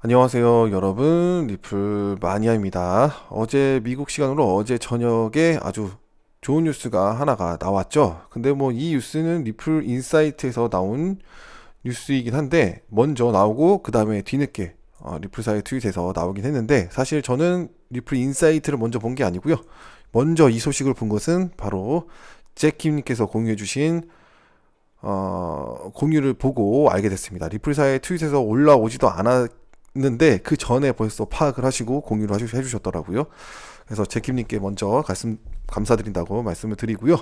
안녕하세요, 여러분. 리플 마니아입니다. 어제 미국 시간으로 어제 저녁에 아주 좋은 뉴스가 하나가 나왔죠. 근데 뭐 이 뉴스는 리플 인사이트에서 나온 뉴스이긴 한데 먼저 나오고 그 다음에 뒤늦게 어, 리플사의 트윗에서 나오긴 했는데 사실 저는 리플 인사이트를 먼저 본 게 아니고요. 먼저 이 소식을 본 것은 바로 잭킴님께서 공유해 주신 어, 공유를 보고 알게 됐습니다. 리플사의 트윗에서 올라오지도 않았 는데 그 전에 벌써 파악을 하시고 공유를 해주셨더라고요. 그래서 제킴님께 먼저 말씀, 감사드린다고 말씀을 드리고요.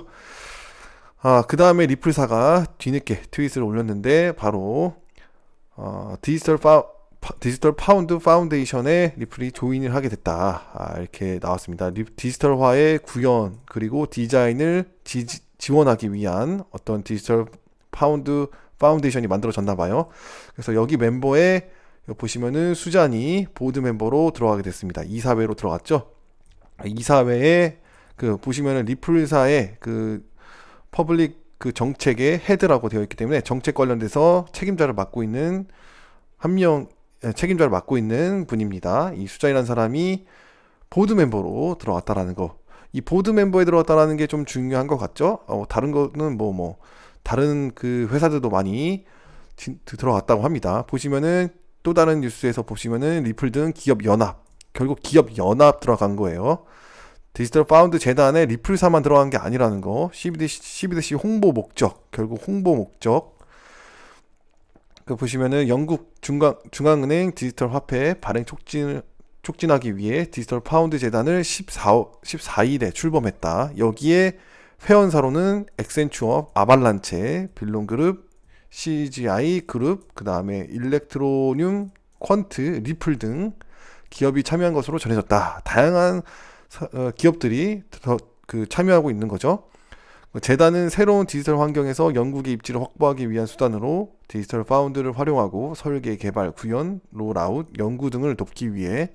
아, 그 다음에 리플사가 뒤늦게 트윗을 올렸는데 바로 어, 디지털 파, 파- 디지털 파운드 파운데이션에 리플이 조인을 하게 됐다. 아, 이렇게 나왔습니다. 리- 디지털화의 구현 그리고 디자인을 지, 지원하기 위한 어떤 디지털 파운드 파운데이션이 만들어졌나 봐요. 그래서 여기 멤버에 보시면은 수잔이 보드 멤버로 들어가게 됐습니다. 이사회로 들어갔죠. 이사회에 그 보시면은 리플사의 그 퍼블릭 그 정책의 헤드라고 되어 있기 때문에 정책 관련돼서 책임자를 맡고 있는 한 명 책임자를 맡고 있는 분입니다. 이 수자이라는 사람이 보드 멤버로 들어왔다라는 거. 이 보드 멤버에 들어왔다라는 게 좀 중요한 것 같죠? 어, 다른 거는 뭐뭐 다른 그 회사들도 많이 지- 들어갔다고 합니다. 보시면은 또 다른 뉴스에서 보시면은 리플 등 기업 연합 결국 기업 연합 들어간 거예요. 디지털 파운드 재단에 리플사만 들어간 게 아니라는 거. CBDC, CBDC 홍보 목적 결국 홍보 목적 그 보시면은 영국 중앙 중앙은행 디지털 화폐 발행 촉진 촉진하기 위해 디지털 파운드 재단을 14, 14일에 출범했다. 여기에 회원사로는 엑센추어, 아발란체, 빌론그룹, CGI 그룹, 그 다음에 일렉트로늄, 퀀트, 리플 등 기업이 참여한 것으로 전해졌다. 다양한 사- 어, 기업들이 더, 그 참여하고 있는 거죠. 그 재단은 새로운 디지털 환경에서 영국의 입지를 확보하기 위한 수단으로 디지털 파운드를 활용하고 설계, 개발, 구현, 롤아웃, 연구 등을 돕기 위해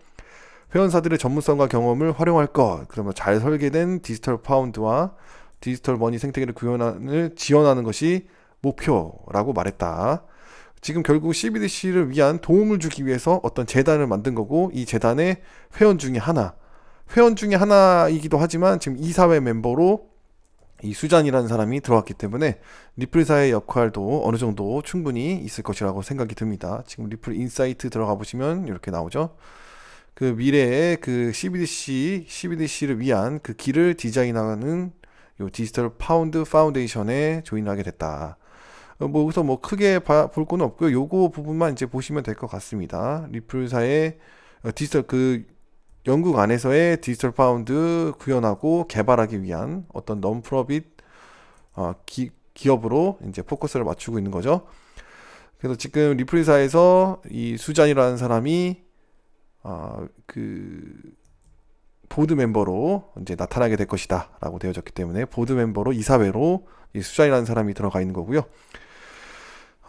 회원사들의 전문성과 경험을 활용할 것. 그러면 잘 설계된 디지털 파운드와 디지털 머니 생태계를 구현하는 지원하는 것이 목표라고 말했다. 지금 결국 CBDC를 위한 도움을 주기 위해서 어떤 재단을 만든 거고 이 재단의 회원 중에 하나, 회원 중에 하나이기도 하지만 지금 이사회 멤버로 이 수잔이라는 사람이 들어왔기 때문에 리플사의 역할도 어느 정도 충분히 있을 것이라고 생각이 듭니다. 지금 리플 인사이트 들어가 보시면 이렇게 나오죠. 그 미래의 그 CBDC, CBDC를 위한 그 길을 디자인하는 요 디지털 파운드 파운데이션에 조인하게 됐다. 어, 뭐 여기서 뭐 크게 봐- 볼건 없고요. 요거 부분만 이제 보시면 될 것 같습니다. 리플사의 어, 디지털 그 영국 안에서의 디지털 파운드 구현하고 개발하기 위한 어떤 non-profit 어, 기, 기업으로 이제 포커스를 맞추고 있는 거죠. 그래서 지금 리플사에서 이 수잔이라는 사람이 아, 그 보드 멤버로 이제 나타나게 될 것이다 라고 되어졌기 때문에 보드 멤버로 이사회로 이 수잔이라는 사람이 들어가 있는 거고요.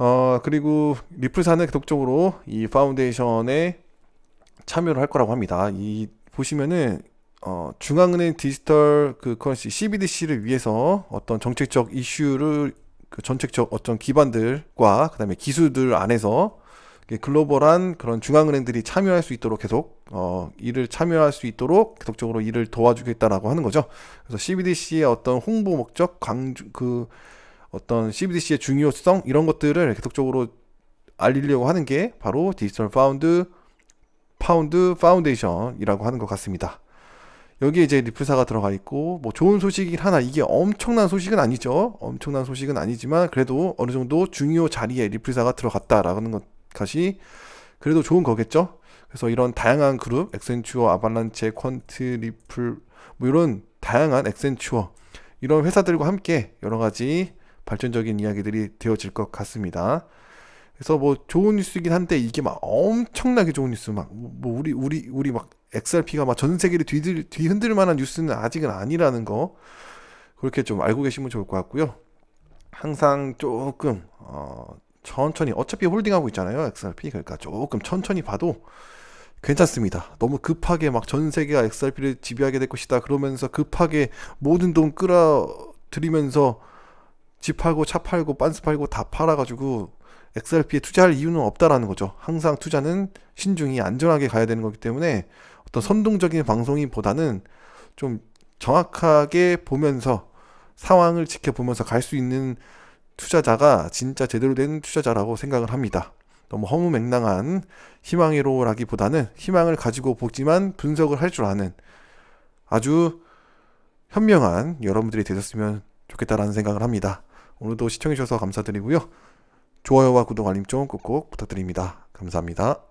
어, 그리고 리플사는 계속적으로 이 파운데이션에 참여를 할 거라고 합니다. 이 보시면은 어, 중앙은행 디지털 그 커런시 CBDC를 위해서 어떤 정책적 이슈를 그 정책적 어떤 기반들과 그다음에 기술들 안에서 글로벌한 그런 중앙은행들이 참여할 수 있도록 계속 어, 일을 참여할 수 있도록 계속적으로 일을 도와주겠다라고 하는 거죠. 그래서 CBDC의 어떤 홍보 목적, 강조 그 어떤 CBDC의 중요성 이런 것들을 계속적으로 알리려고 하는 게 바로 디지털 파운드 파운드 파운데이션이라고 하는 것 같습니다. 여기에 이제 리플사가 들어가 있고 뭐 좋은 소식이긴 하나 이게 엄청난 소식은 아니죠. 엄청난 소식은 아니지만 그래도 어느 정도 중요 자리에 리플사가 들어갔다라는 것- 것이 그래도 좋은 거겠죠. 그래서 이런 다양한 그룹 엑센추어, 아발란체, 퀀트, 리플 뭐 이런 다양한 엑센추어 이런 회사들과 함께 여러 가지 발전적인 이야기들이 되어질 것 같습니다. 그래서 뭐 좋은 뉴스이긴 한데 이게 막 엄청나게 좋은 뉴스 막 뭐 우리 우리 우리 막 XRP가 막 전 세계를 뒤들 뒤흔들 만한 뉴스는 아직은 아니라는 거 그렇게 좀 알고 계시면 좋을 것 같고요. 항상 조금 어 천천히 어차피 홀딩하고 있잖아요 XRP 그러니까 조금 천천히 봐도 괜찮습니다. 너무 급하게 막 전 세계가 XRP를 지배하게 될 것이다 그러면서 급하게 모든 돈 끌어들이면서 집 팔고 차 팔고 빤스 팔고 다 팔아가지고 XRP에 투자할 이유는 없다라는 거죠. 항상 투자는 신중히 안전하게 가야 되는 거기 때문에 어떤 선동적인 방송이보다는 좀 정확하게 보면서 상황을 지켜보면서 갈 수 있는 투자자가 진짜 제대로 된 투자자라고 생각을 합니다. 너무 허무맹랑한 희망회로라기보다는 희망을 가지고 보지만 분석을 할 줄 아는 아주 현명한 여러분들이 되셨으면 좋겠다라는 생각을 합니다. 오늘도 시청해주셔서 감사드리고요. 좋아요와 구독 알림 좀 꼭꼭 부탁드립니다. 감사합니다.